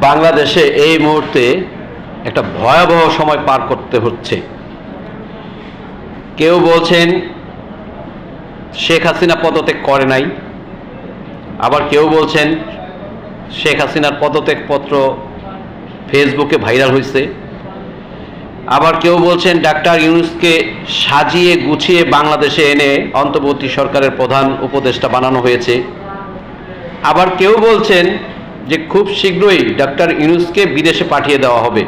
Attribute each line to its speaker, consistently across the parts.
Speaker 1: বাংলাদেশে এই মুহূর্তে একটা ভয়াবহ সময় পার করতে হচ্ছে। কেউ বলছেন, শেখ হাসিনা পদত্যাগ করে নাই। আবার কেউ বলছেন, শেখ হাসিনার পদত্যাগ পত্র ফেসবুকে ভাইরাল হয়েছে। আবার কেউ বলছেন, ডাক্তার ইউনুসকে সাজিয়ে গুছিয়ে বাংলাদেশে এনে অন্তর্বর্তী সরকারের প্রধান উপদেষ্টা বানানো হয়েছে। আবার কেউ বলছেন যে খুব শীঘ্রই ডক্টর ইউনুসকে বিদেশে পাঠিয়ে দেওয়া হবে।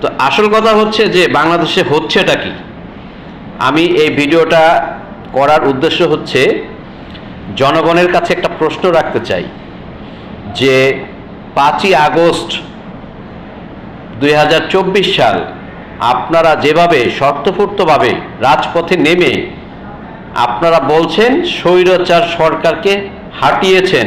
Speaker 1: তো আসল কথা হচ্ছে যে বাংলাদেশে হচ্ছেটা কি? আমি এই ভিডিওটা করার উদ্দেশ্য হচ্ছে জনগণের কাছে একটা প্রশ্ন রাখতে চাই যে পাঁচই আগস্ট দু হাজার চব্বিশ সাল আপনারা যেভাবে শর্তপূর্তভাবে রাজপথে নেমে আপনারা বলছেন স্বৈরাচার সরকারকে হাঁটিয়েছেন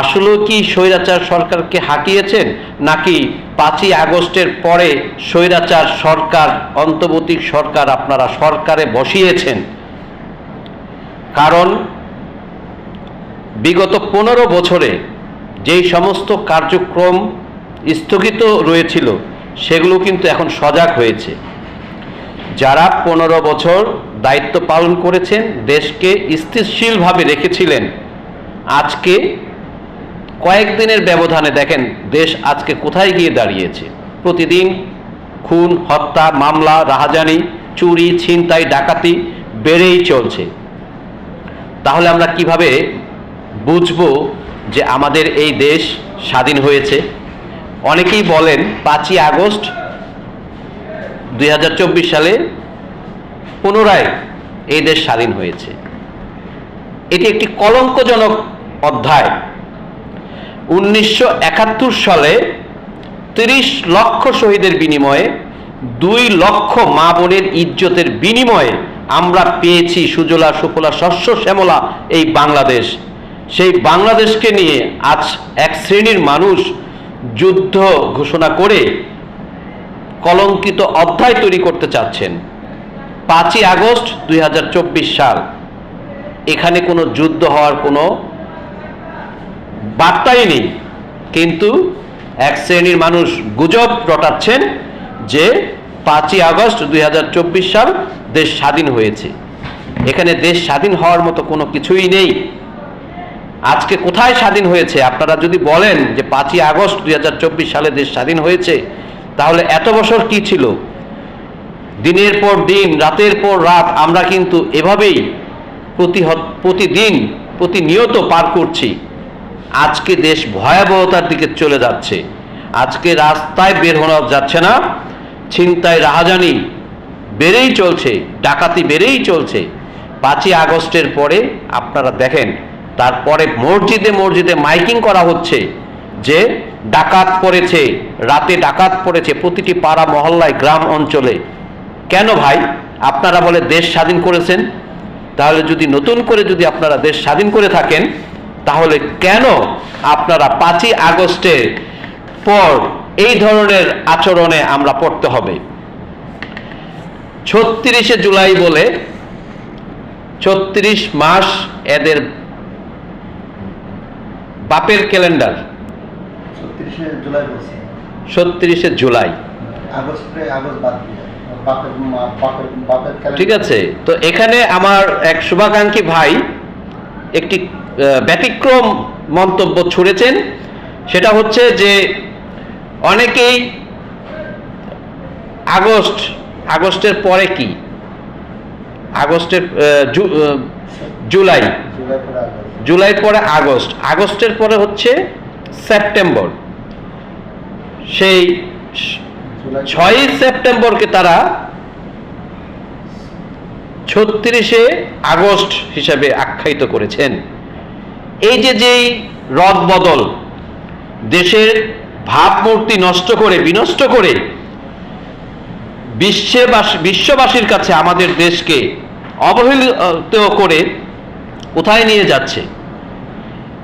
Speaker 1: আসলেও কি স্বৈরাচার সরকারকে হাঁটিয়েছেন? নাকি পাঁচই আগস্টের পরে স্বৈরাচার সরকার, অন্তর্বর্তী সরকার আপনারা সরকারে বসিয়েছেন? কারণ বিগত পনেরো বছরে যেই সমস্ত কার্যক্রম স্থগিত রয়েছিল, সেগুলো কিন্তু এখন সজাগ হয়েছে। যারা পনেরো বছর দায়িত্ব পালন করেছেন, দেশকে স্থিতিশীলভাবে রেখেছিলেন, আজকে কয়েকদিনের ব্যবধানে দেখেন দেশ আজকে কোথায় গিয়ে দাঁড়িয়েছে। প্রতিদিন খুন, হত্যা, মামলা, রাহাজানি, চুরি, ছিনতাই, ডাকাতি বেড়েই চলছে। তাহলে আমরা কীভাবে বুঝব যে আমাদের এই দেশ স্বাধীন হয়েছে? অনেকেই বলেন পাঁচই আগস্ট দু হাজার চব্বিশ সালে পুনরায় এই দেশ স্বাধীন হয়েছে। এটি একটি কলঙ্কজনক অধ্যায়। উনিশশো একাত্তর সালে তিরিশ লক্ষ শহীদের বিনিময়ে, দুই লক্ষ মা বোনের ইজ্জতের বিনিময়ে আমরা পেয়েছি সুজলা, সুফলা, শস্য, শ্যামলা এই বাংলাদেশ। সেই বাংলাদেশকে নিয়ে আজ এক শ্রেণির মানুষ যুদ্ধ ঘোষণা করে কলঙ্কিত অধ্যায় তৈরি করতে চাচ্ছেন। পাঁচই আগস্ট দুই হাজার চব্বিশ সাল। এখানে কোনো যুদ্ধ হওয়ার কোনো বার্তাই নেই। কিন্তু এক শ্রেণির মানুষ গুজব রটাচ্ছেন যে পাঁচই আগস্ট দুই হাজার চব্বিশ সাল দেশ স্বাধীন হয়েছে। এখানে দেশ স্বাধীন হওয়ার মতো কোনো কিছুই নেই। আজকে কোথায় স্বাধীন হয়েছে? আপনারা যদি বলেন যে পাঁচই আগস্ট দুই হাজার চব্বিশ সালে দেশ স্বাধীন হয়েছে, তাহলে এত বছর কি ছিল? দিনের পর দিন, রাতের পর রাত, আমরা কিন্তু এভাবেই প্রতি প্রতিদিন প্রতিনিয়ত পার করছি। আজকে দেশ ভয়াবহতার দিকে চলে যাচ্ছে। আজকে রাস্তায় বের হওয়া যাচ্ছে না। ছিনতাই রাহাজানি বেড়েই চলছে, ডাকাতি বেড়েই চলছে। পাঁচই আগস্টের পরে আপনারা দেখেন, তারপরে মসজিদে মসজিদে মাইকিং করা হচ্ছে যে ডাকাত পড়েছে, রাতে ডাকাত পড়েছে প্রতিটি পাড়া, মহল্লায়, গ্রাম অঞ্চলে। কেন ভাই? আপনারা বলে দেশ স্বাধীন করেছেন? তাহলে যদি নতুন করে যদি আপনারা দেশ স্বাধীন করে থাকেন তাহলে কেন আপনারা পাঁচই আগস্টের পর এই ধরনের আচরণে আমরা পড়তে হবে? ছত্রিশে জুলাই বলে ছত্রিশ মাস এদের বাপের ক্যালেন্ডার।
Speaker 2: ছত্রিশে জুলাই
Speaker 1: ঠিক আছে তো এখানে আমার এক শুভাকাঙ্ক্ষী ভাই একটি ব্যতিক্রম মন্তব্য ছুড়েছেন। সেটা হচ্ছে যে অনেকেই আগস্ট, আগস্টের পরে কি? আগস্টের জুলাই।
Speaker 2: জুলাই পরে আগস্ট।
Speaker 1: আগস্টের পরে হচ্ছে সেপ্টেম্বর। সেই ছয়ই সেপ্টেম্বরকে তারা ছত্রিশে আগস্ট হিসাবে আখ্যায়িত করেছেন। এই যে যেই রদ বদল, দেশের ভাবমূর্তি নষ্ট করে, বিনষ্ট করে বিশ্ববাসী, বিশ্ববাসীর কাছে আমাদের দেশকে অবহেলিত করে কোথায় নিয়ে যাচ্ছে?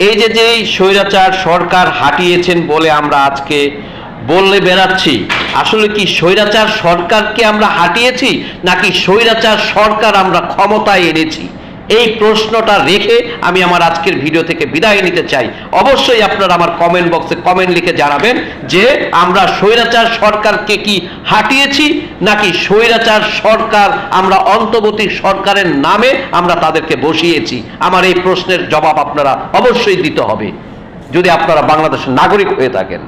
Speaker 1: এই যে যেই স্বৈরাচার সরকার হাঁটিয়েছেন বলে আমরা আজকে বললে বেড়াচ্ছি, আসলে কি স্বৈরাচার সরকারকে আমরা হাঁটিয়েছি, নাকি স্বৈরাচার সরকার আমরা ক্ষমতায় এনেছি? এই প্রশ্নটা রেখে আমি আমার আজকের ভিডিও থেকে বিদায় নিতে চাই। অবশ্যই আপনারা আমার কমেন্ট বক্সে কমেন্ট লিখে জানাবেন যে আমরা স্বৈরাচার সরকারকে কি হাঁটিয়েছি, নাকি স্বৈরাচার সরকার আমরা অন্তর্বর্তী সরকারের নামে আমরা তাদেরকে বসিয়েছি? আমার এই প্রশ্নের জবাব আপনারা অবশ্যই দিতে হবে। যদি আপনারা বাংলাদেশের নাগরিক হয়ে থাকেন।